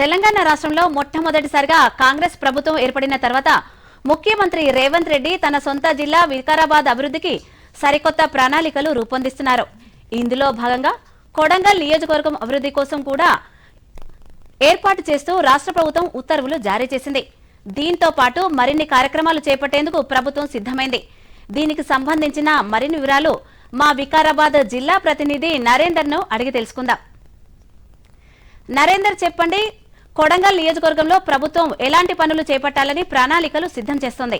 తెలంగాణ రాష్ట్రంలో మొట్టమొదటిసారిగా కాంగ్రెస్ ప్రభుత్వం ఏర్పడిన తర్వాత ముఖ్యమంత్రి రేవంత్ రెడ్డి తన సొంత జిల్లా వికారాబాద్ అభివృద్ధికి సరికొత్త ప్రణాళికలు రూపొందిస్తున్నారు. ఇందులో భాగంగా కొడంగల్ నియోజకవర్గం అభివృద్ధి కోసం కూడా ఏర్పాటు చేస్తూ రాష్ట్ర ప్రభుత్వం ఉత్తర్వులు జారీ చేసింది. దీంతో పాటు మరిన్ని కార్యక్రమాలు చేపట్టేందుకు ప్రభుత్వం సిద్ధమైంది. దీనికి సంబంధించిన మరిన్ని వివరాలు మా వికారాబాద్ జిల్లా ప్రతినిధి నరేందర్ను అడిగి తెలుసుకుందాం. నరేందర్ చెప్పండి కొడంగల్ నియోజకవర్గంలో ప్రభుత్వం ఎలాంటి పనులు చేపట్టాలని ప్రణాళికలు సిద్ధం చేస్తోంది.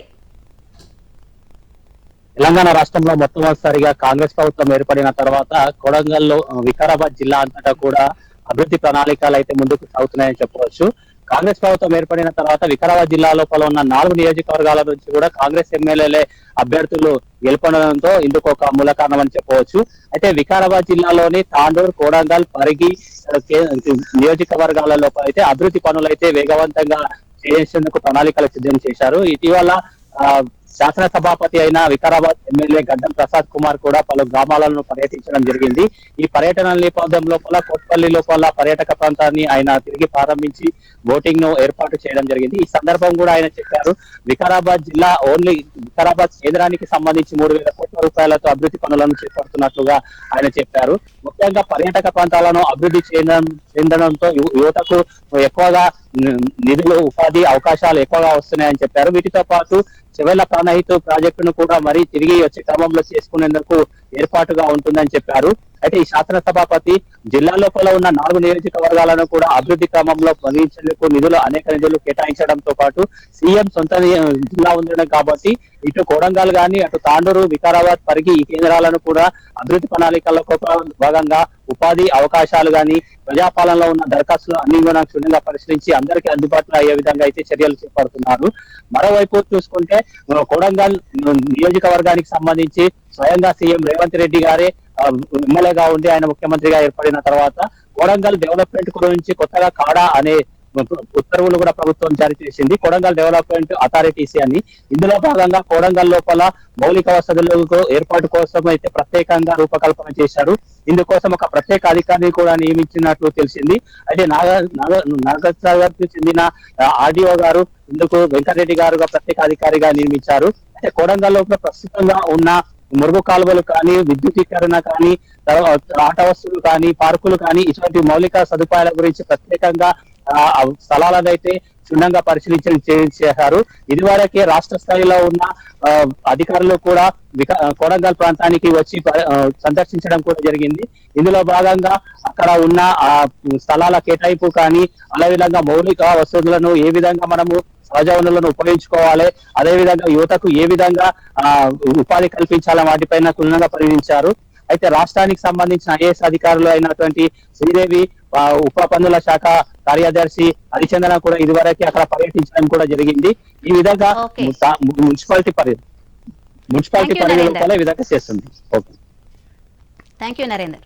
తెలంగాణ రాష్ట్రంలో మొట్టమొదటిసారిగా కాంగ్రెస్ ప్రభుత్వం ఏర్పడిన తర్వాత కొడంగల్లో వికారాబాద్ జిల్లా అంతటా కూడా అభివృద్ధి ప్రణాళికలు అయితే ముందుకు సాగుతున్నాయని చెప్పవచ్చు. కాంగ్రెస్ ప్రభుత్వం ఏర్పడిన తర్వాత వికారాబాద్ జిల్లా లోపల ఉన్న నాలుగు నియోజకవర్గాల నుంచి కూడా కాంగ్రెస్ ఎమ్మెల్యేలే అభ్యర్థులు గెలుపడంతో ఇందుకు ఒక మూల కారణం అని చెప్పవచ్చు. అయితే వికారాబాద్ జిల్లాలోని తాండూరు కోడంగల్ పరిగి నియోజకవర్గాలలో అయితే అభివృద్ధి పనులు అయితే వేగవంతంగా చేసేందుకు ప్రణాళికలు సిద్ధం చేశారు. ఇటీవల శాసన శాసనసభాపతి అయిన వికారాబాద్ ఎమ్మెల్యే గడ్డం ప్రసాద్ కుమార్ కూడా పలు గ్రామాలను పర్యటించడం జరిగింది. ఈ పర్యటన నేపథ్యం లోపల కోట్పల్లి లోపల పర్యాటక ప్రాంతాన్ని ఆయన తిరిగి ప్రారంభించి బోటింగ్ను ఏర్పాటు చేయడం జరిగింది. ఈ సందర్భం కూడా ఆయన చెప్పారు. వికారాబాద్ జిల్లా ఓన్లీ వికారాబాద్ కేంద్రానికి సంబంధించి మూడు వేల రూపాయలతో అభివృద్ధి పనులను చేపడుతున్నట్లుగా ఆయన చెప్పారు. ముఖ్యంగా పర్యాటక ప్రాంతాలను అభివృద్ధి చేయడం చెందడంతో యువతకు ఎక్కువగా నిధులు ఉపాధి అవకాశాలు ఎక్కువగా వస్తున్నాయని చెప్పారు. వీటితో పాటు చివరి ప్రాణహిత ప్రాజెక్టును కూడా మరీ తిరిగి వచ్చే క్రమంలో చేసుకునేందుకు ఏర్పాటుగా ఉంటుందని చెప్పారు. అయితే ఈ శాసనసభాపతి జిల్లా లోపల ఉన్న నాలుగు నియోజకవర్గాలను కూడా అభివృద్ధి క్రమంలో పొందించేందుకు నిధులు అనేక నిధులు కేటాయించడంతో పాటు సీఎం సొంత జిల్లా ఉండడం కాబట్టి ఇటు కోడంగల్ గాని అటు తాండూరు వికారాబాద్ పరిగి ఈ కేంద్రాలను కూడా అభివృద్ధి ప్రణాళికల్లో భాగంగా ఉపాధి అవకాశాలు గాని ప్రజాపాలనలో ఉన్న దరఖాస్తులు అన్ని కూడా క్షుణ్ణంగా పరిశీలించి అందరికీ అందుబాటులో అయ్యే విధంగా అయితే చర్యలు చేపడుతున్నారు. మరోవైపు చూసుకుంటే కొడంగల్ నియోజకవర్గానికి సంబంధించి స్వయంగా సీఎం రేవంత్ రెడ్డి గారే ఎమ్మెల్యేగా ఉండి ఆయన ముఖ్యమంత్రిగా ఏర్పడిన తర్వాత కొడంగల్ డెవలప్మెంట్ గురించి కొత్తగా కాడా అనే ఉత్తర్వులు కూడా ప్రభుత్వం జారీ చేసింది. కొడంగల్ డెవలప్మెంట్ అథారిటీస్ అని. ఇందులో భాగంగా కొడంగల్ లోపల మౌలిక వసతులకు ఏర్పాటు కోసం అయితే ప్రత్యేకంగా రూపకల్పన చేశారు. ఇందుకోసం ఒక ప్రత్యేక అధికారిని కూడా నియమించినట్లు తెలిసింది. అయితే నాగ నాగ నాగసాగర్కు చెందిన ఆర్డీఓ గారు ఇందుకు వెంకటరెడ్డి గారుగా ప్రత్యేక అధికారిగా నియమించారు. అయితే కొడంగల్ లోపల ప్రస్తుతంగా ఉన్న మురుగు కాలువలు కానీ విద్యుతీకరణ కానీ తర్వాత ఆట వస్తువులు కానీ పార్కులు కానీ ఇటువంటి మౌలిక సదుపాయాల గురించి ప్రత్యేకంగా స్థలాలను అయితే క్షుణ్ణంగా పరిశీలించడం చేశారు. ఇదివరకే రాష్ట్ర స్థాయిలో ఉన్న అధికారులు కూడా విక ప్రాంతానికి వచ్చి సందర్శించడం కూడా జరిగింది. ఇందులో భాగంగా అక్కడ ఉన్న ఆ స్థలాల కేటాయింపు కానీ అదేవిధంగా మౌలిక వసతులను ఏ విధంగా మనము సహజ వనరులను ఉపయోగించుకోవాలి అదే విధంగా యువతకు ఏ విధంగా ఆ, ఉపాధి కల్పించాలి వాటిపైన క్షుణ్ణంగా పరిగణించారు. అయితే రాష్ట్రానికి సంబంధించిన ఐఏఎస్ అధికారులు అయినటువంటి శ్రీదేవి ఉప పన్నుల శాఖ కార్యదర్శి హరిచందన కూడా ఇదివరకే అక్కడ పర్యటించడం కూడా జరిగింది. ఈ విధంగా మున్సిపాలిటీ పరి మున్సిపాలిటీ పరిధి నరేందర్. లోపల ఈ విధంగా చేస్తుంది. ఓకే. Thank you Narender